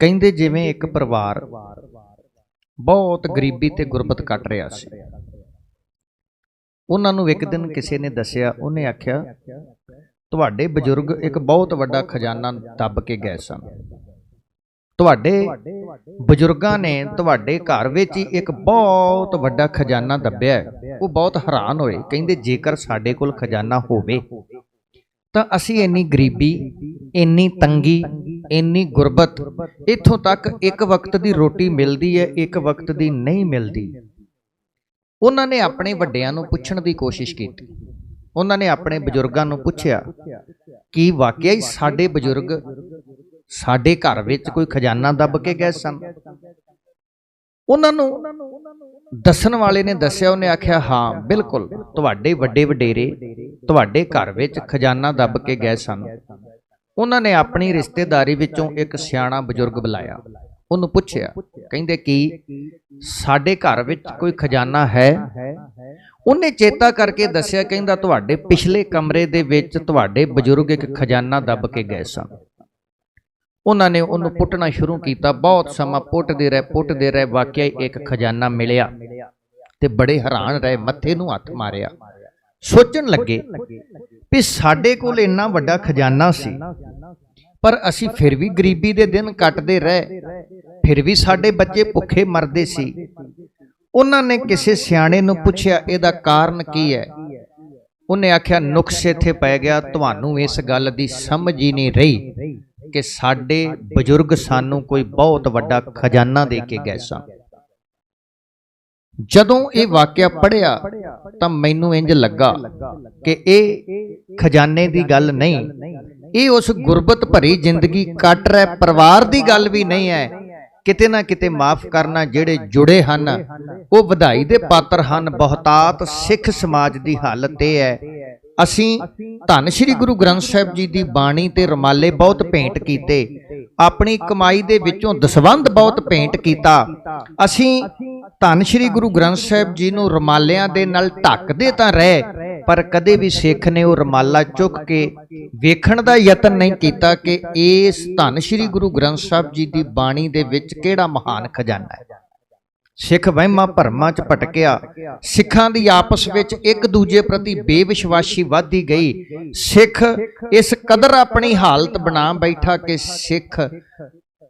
ਕਹਿੰਦੇ ਜਿਵੇਂ ਇੱਕ ਪਰਿਵਾਰ ਬਹੁਤ ਗਰੀਬੀ ਤੇ ਗੁਰਬਤ ਕੱਟ ਰਿਹਾ ਸੀ ਉਹਨਾਂ ਨੂੰ ਇੱਕ ਦਿਨ ਕਿਸੇ ਨੇ ਦੱਸਿਆ, ਉਹਨੇ ਆਖਿਆ, ਤੁਹਾਡੇ ਬਜ਼ੁਰਗ ਇੱਕ ਬਹੁਤ ਵੱਡਾ ਖਜ਼ਾਨਾ ਦੱਬ ਕੇ ਗਏ ਸਨ ਤੁਹਾਡੇ ਬਜ਼ੁਰਗਾਂ ਨੇ ਤੁਹਾਡੇ ਘਰ ਵਿੱਚ ਹੀ ਇੱਕ ਬਹੁਤ ਵੱਡਾ ਖਜ਼ਾਨਾ ਦੱਬਿਆ ਹੈ। ਉਹ ਬਹੁਤ ਹੈਰਾਨ ਹੋਏ, ਕਹਿੰਦੇ, ਜੇਕਰ ਸਾਡੇ ਕੋਲ ਖਜ਼ਾਨਾ ਹੋਵੇ, ਤਾਂ ਅਸੀਂ ਇੰਨੀ ਗਰੀਬੀ, ਇੰਨੀ ਤੰਗੀ ਇੰਨੀ ਗੁਰਬਤ, ਇੱਥੋਂ ਤੱਕ ਇੱਕ ਵਕਤ ਦੀ ਰੋਟੀ ਮਿਲਦੀ ਹੈ, ਇੱਕ ਵਕਤ ਦੀ ਨਹੀਂ ਮਿਲਦੀ। ਉਹਨਾਂ ਨੇ ਆਪਣੇ ਵੱਡਿਆਂ ਨੂੰ ਪੁੱਛਣ ਦੀ ਕੋਸ਼ਿਸ਼ ਕੀਤੀ। ਉਹਨਾਂ ਨੇ ਆਪਣੇ ਬਜ਼ੁਰਗਾਂ ਨੂੰ ਪੁੱਛਿਆ ਕਿ ਵਾਕਿਆ ਹੀ ਸਾਡੇ ਬਜ਼ੁਰਗ ਸਾਡੇ ਘਰ ਵਿੱਚ ਕੋਈ ਖਜ਼ਾਨਾ ਦੱਬ ਕੇ ਗਏ ਸਨ? ਉਹਨਾਂ ਨੂੰ ਦੱਸਣ ਵਾਲੇ ਨੇ ਦੱਸਿਆ, ਉਹਨੇ ਆਖਿਆ, ਹਾਂ, ਬਿਲਕੁਲ, ਤੁਹਾਡੇ ਵੱਡੇ ਵਡੇਰੇ ਤੁਹਾਡੇ ਘਰ ਵਿੱਚ ਖਜ਼ਾਨਾ ਦੱਬ ਕੇ ਗਏ ਸਨ। ਉਹਨਾਂ ਨੇ ਆਪਣੀ ਰਿਸ਼ਤੇਦਾਰੀ ਵਿੱਚੋਂ ਇੱਕ ਸਿਆਣਾ ਬਜ਼ੁਰਗ ਬੁਲਾਇਆ। ਉਹਨੂੰ ਪੁੱਛਿਆ, ਕਹਿੰਦੇ ਕਿ ਸਾਡੇ ਘਰ ਵਿੱਚ ਕੋਈ ਖਜ਼ਾਨਾ ਹੈ? ਉਹਨੇ ਚੇਤਾ ਕਰਕੇ ਦੱਸਿਆ, ਕਹਿੰਦਾ, ਤੁਹਾਡੇ ਪਿਛਲੇ ਕਮਰੇ ਦੇ ਵਿੱਚ ਤੁਹਾਡੇ ਬਜ਼ੁਰਗ ਇੱਕ ਖਜ਼ਾਨਾ ਦੱਬ ਕੇ ਗਏ ਸਨ। ਉਹਨਾਂ ਨੇ ਉਹਨੂੰ ਪੁੱਟਣਾ ਸ਼ੁਰੂ ਕੀਤਾ। ਬਹੁਤ ਸਮਾਂ ਪੁੱਟਦੇ ਰਹੇ ਪੁੱਟਦੇ ਰਹੇ, ਵਾਕਿਆ ਹੀ ਇੱਕ ਖਜ਼ਾਨਾ ਮਿਲਿਆ ਤੇ ਬੜੇ ਹੈਰਾਨ ਰਹੇ, ਮੱਥੇ ਨੂੰ ਹੱਥ ਮਾਰਿਆ। ਸੋਚਣ ਲੱਗੇ ਵੀ ਸਾਡੇ ਕੋਲ ਇੰਨਾ ਵੱਡਾ ਖਜ਼ਾਨਾ ਸੀ। ਪਰ ਅਸੀਂ ਫਿਰ ਵੀ ਗਰੀਬੀ ਦੇ ਦਿਨ ਕੱਟਦੇ ਰਹੇ। ਫਿਰ ਵੀ ਸਾਡੇ ਬੱਚੇ ਭੁੱਖੇ ਮਰਦੇ ਸੀ। ਉਹਨਾਂ ਨੇ ਕਿਸੇ ਸਿਆਣੇ ਨੂੰ ਪੁੱਛਿਆ ਇਹਦਾ ਕਾਰਨ ਕੀ ਹੈ? ਉਹਨੇ ਆਖਿਆ ਨੁਕਸ ਇੱਥੇ ਪੈ ਗਿਆ ਤੁਹਾਨੂੰ ਇਸ ਗੱਲ ਦੀ ਸਮਝ ਹੀ ਨਹੀਂ ਰਹੀ ਕਿ ਸਾਡੇ ਬਜ਼ੁਰਗ ਸਾਨੂੰ ਕੋਈ ਬਹੁਤ ਵੱਡਾ ਖਜ਼ਾਨਾ ਦੇ ਕੇ ਗਏ ਸਨ। ਜਦੋਂ ਇਹ ਵਾਕਿਆ ਪੜਿਆ ਤਾਂ ਮੈਨੂੰ ਇੰਜ ਲੱਗਾ ਕਿ ਇਹ ਖਜ਼ਾਨੇ ਦੀ ਗੱਲ ਨਹੀਂ। ਇਹ ਉਸ ਗੁਰਬਤ ਭਰੀ ਜ਼ਿੰਦਗੀ ਕੱਟ ਰਿਹਾ ਪਰਿਵਾਰ ਦੀ ਗੱਲ ਵੀ ਨਹੀਂ ਹੈ। ਕਿਤੇ ਨਾ ਕਿਤੇ ਮਾਫ ਕਰਨਾ ਜਿਹੜੇ ਜੁੜੇ ਹਨ ਉਹ ਵਧਾਈ ਦੇ ਪਾਤਰ ਹਨ ਬਹੁਤਾਤ ਸਿੱਖ ਸਮਾਜ ਦੀ ਹਾਲਤ ਇਹ ਹੈ। ਅਸੀਂ ਧੰਨ ਸ਼੍ਰੀ ਗੁਰੂ ਗ੍ਰੰਥ ਸਾਹਿਬ ਜੀ ਦੀ ਬਾਣੀ ਤੇ ਰਮਾਲੇ ਬਹੁਤ ਭੇਂਟ ਕੀਤੇ। ਆਪਣੀ ਕਮਾਈ ਦੇ ਵਿੱਚੋਂ ਦਸਵੰਧ ਬਹੁਤ ਭੇਂਟ ਕੀਤਾ। ਅਸੀਂ ਧੰਨ ਸ਼੍ਰੀ ਗੁਰੂ ਗ੍ਰੰਥ ਸਾਹਿਬ ਜੀ ਨੂੰ ਰਮਾਲਿਆਂ ਦੇ ਨਾਲ ਢੱਕਦੇ ਤਾਂ ਰਹੇ, ਪਰ ਕਦੇ ਵੀ ਸਿੱਖ ਨੇ ਉਹ ਰਮਾਲਾ ਚੁੱਕ ਕੇ ਵੇਖਣ ਦਾ ਯਤਨ ਨਹੀਂ ਕੀਤਾ ਕਿ ਇਸ ਧੰਨ ਸ਼੍ਰੀ ਗੁਰੂ ਗ੍ਰੰਥ ਸਾਹਿਬ ਜੀ ਦੀ ਬਾਣੀ ਦੇ ਵਿੱਚ ਕਿਹੜਾ ਮਹਾਨ ਖਜ਼ਾਨਾ ਹੈ। ਸਿੱਖ ਵਹਿਮਾਂ ਭਰਮਾਂ 'ਚ ਭਟਕਿਆ। ਸਿੱਖਾਂ ਦੀ ਆਪਸ ਵਿੱਚ ਇੱਕ ਦੂਜੇ ਪ੍ਰਤੀ ਬੇਵਿਸ਼ਵਾਸੀ ਵੱਧਦੀ ਗਈ। ਸਿੱਖ ਇਸ ਕਦਰ ਆਪਣੀ ਹਾਲਤ ਬਣਾ ਬੈਠਾ ਕਿ ਸਿੱਖ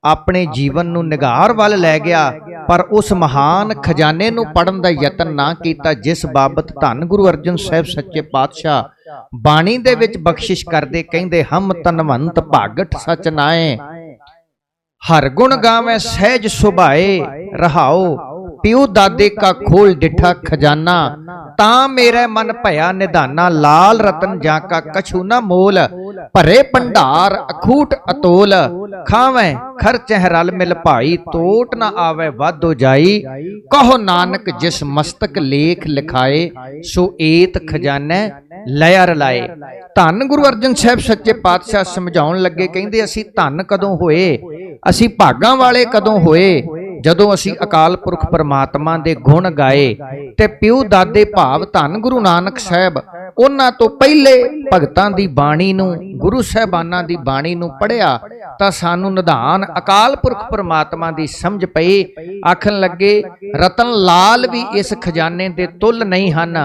ਆਪਣੇ ਜੀਵਨ ਨੂੰ ਨਿਗਾਰ ਵੱਲ ਲੈ ਗਿਆ, ਪਰ ਉਸ ਮਹਾਨ ਖਜ਼ਾਨੇ ਨੂੰ ਪੜਨ ਦਾ ਯਤਨ ਨਾ ਕੀਤਾ, ਜਿਸ ਬਾਬਤ ਧੰਨ ਗੁਰੂ ਅਰਜਨ ਸਾਹਿਬ ਸੱਚੇ ਪਾਤਸ਼ਾਹ ਬਾਣੀ ਦੇ ਵਿੱਚ ਬਖਸ਼ਿਸ਼ ਕਰਦੇ ਕਹਿੰਦੇ, ਹਮ ਤਨਵੰਤ ਭਾਗਟ ਸਚ ਨਾਏ ਹਰ ਗੁਣ ਗਾਵੇਂ ਸਹਿਜ ਸੁਭਾਏ, ਰਹਾਓ ਪਿਉ ਦਾਦੇ ਕਾ ਖੋਲ ਡਿਠਾ ਖਜ਼ਾਨਾ, ਤਾਂ ਮੇਰਾ ਮਨ ਭਇਆ ਨਿਧਾਨਾ, ਲਾਲ ਰਤਨ ਜਾਂ ਕਾ ਕਛੂ ਨਾ ਮੋਲ, ਭਰੇ ਭੰਡਾਰ, ਅਖੂਟ ਅਤੋਲ, ਖਾਵੇਂ ਖਰਚਹਿ ਰਲ ਮਿਲ ਭਾਈ ਟੋਟ ਨਾ ਆਵੇ ਵਾਧੋ ਜਾਈ, ਕਹੋ ਨਾਨਕ ਜਿਸ ਮਸਤਕ ਲੇਖ ਲਿਖਾਏ, ਸੋ ਏਤ ਖਜ਼ਾਨੇ ਲਿਆ ਰਲਾਏ ਧੰਨ ਗੁਰੂ ਅਰਜਨ ਸਾਹਿਬ ਸੱਚੇ ਪਾਤਸ਼ਾਹ ਸਮਝਾਉਣ ਲੱਗੇ, ਕਹਿੰਦੇ ਅਸੀਂ ਧੰਨ ਕਦੋਂ ਹੋਏ? ਅਸੀਂ ਭਾਗਾਂ ਵਾਲੇ ਕਦੋਂ ਹੋਏ? ਜਦੋਂ ਅਸੀਂ ਅਕਾਲ ਪੁਰਖ ਪਰਮਾਤਮਾ ਦੇ ਗੁਣ ਗਾਏ ਤੇ ਪਿਉ ਦਾਦੇ ਭਾਵ ਧੰਨ ਗੁਰੂ ਨਾਨਕ ਸਾਹਿਬ ਉਹਨਾਂ ਤੋਂ ਪਹਿਲੇ ਭਗਤਾਂ ਦੀ ਬਾਣੀ ਨੂੰ ਗੁਰੂ ਸਾਹਿਬਾਨਾਂ ਦੀ ਬਾਣੀ ਨੂੰ ਪੜਿਆ ਤਾਂ ਸਾਨੂੰ ਨਿਧਾਨ ਅਕਾਲ ਪੁਰਖ ਪਰਮਾਤਮਾ ਦੀ ਸਮਝ ਪਈ ਆਖਣ ਲੱਗੇ ਰਤਨ ਲਾਲ ਵੀ ਇਸ ਖਜ਼ਾਨੇ ਦੇ ਤੁੱਲ ਨਹੀਂ ਹਨ।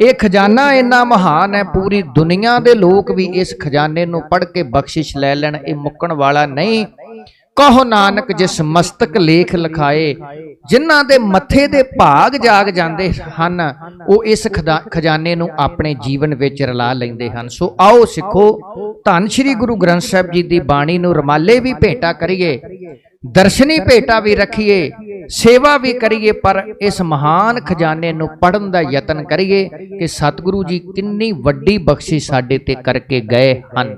ਇਹ ਖਜ਼ਾਨਾ ਇੰਨਾ ਮਹਾਨ ਹੈ ਪੂਰੀ ਦੁਨੀਆ ਦੇ ਲੋਕ ਵੀ ਇਸ ਖਜ਼ਾਨੇ ਨੂੰ ਪੜ੍ਹ ਕੇ ਬਖਸ਼ਿਸ਼ ਲੈ ਲੈਣ ਇਹ ਮੁੱਕਣ ਵਾਲਾ ਨਹੀਂ। ਕਹੋ ਨਾਨਕ ਜਿਸ ਮਸਤਕ ਲੇਖ ਲਿਖਾਏ, ਜਿਨ੍ਹਾਂ ਦੇ ਮੱਥੇ ਦੇ ਭਾਗ ਜਾਗ ਜਾਂਦੇ ਹਨ, ਉਹ ਇਸ ਖਦਾ- ਖਜ਼ਾਨੇ ਨੂੰ ਆਪਣੇ ਜੀਵਨ ਵਿੱਚ ਰਲਾ ਲੈਂਦੇ ਹਨ। ਸੋ ਆਓ ਸਿੱਖੋ, ਧੰਨ ਸ਼੍ਰੀ ਗੁਰੂ ਗ੍ਰੰਥ ਸਾਹਿਬ ਜੀ ਦੀ ਬਾਣੀ ਨੂੰ ਰਮਾਲੇ ਵੀ ਭੇਟਾ ਕਰੀਏ, ਦਰਸ਼ਨੀ ਭੇਟਾ ਵੀ ਰੱਖੀਏ, ਸੇਵਾ ਵੀ ਕਰੀਏ, ਪਰ ਇਸ ਮਹਾਨ ਖਜ਼ਾਨੇ ਨੂੰ ਪੜਨ ਦਾ ਯਤਨ ਕਰੀਏ ਕਿ ਸਤਿਗੁਰੂ ਜੀ ਕਿੰਨੀ ਵੱਡੀ ਬਖਸ਼ਿਸ਼ ਸਾਡੇ ਤੇ ਕਰਕੇ ਗਏ ਹਨ।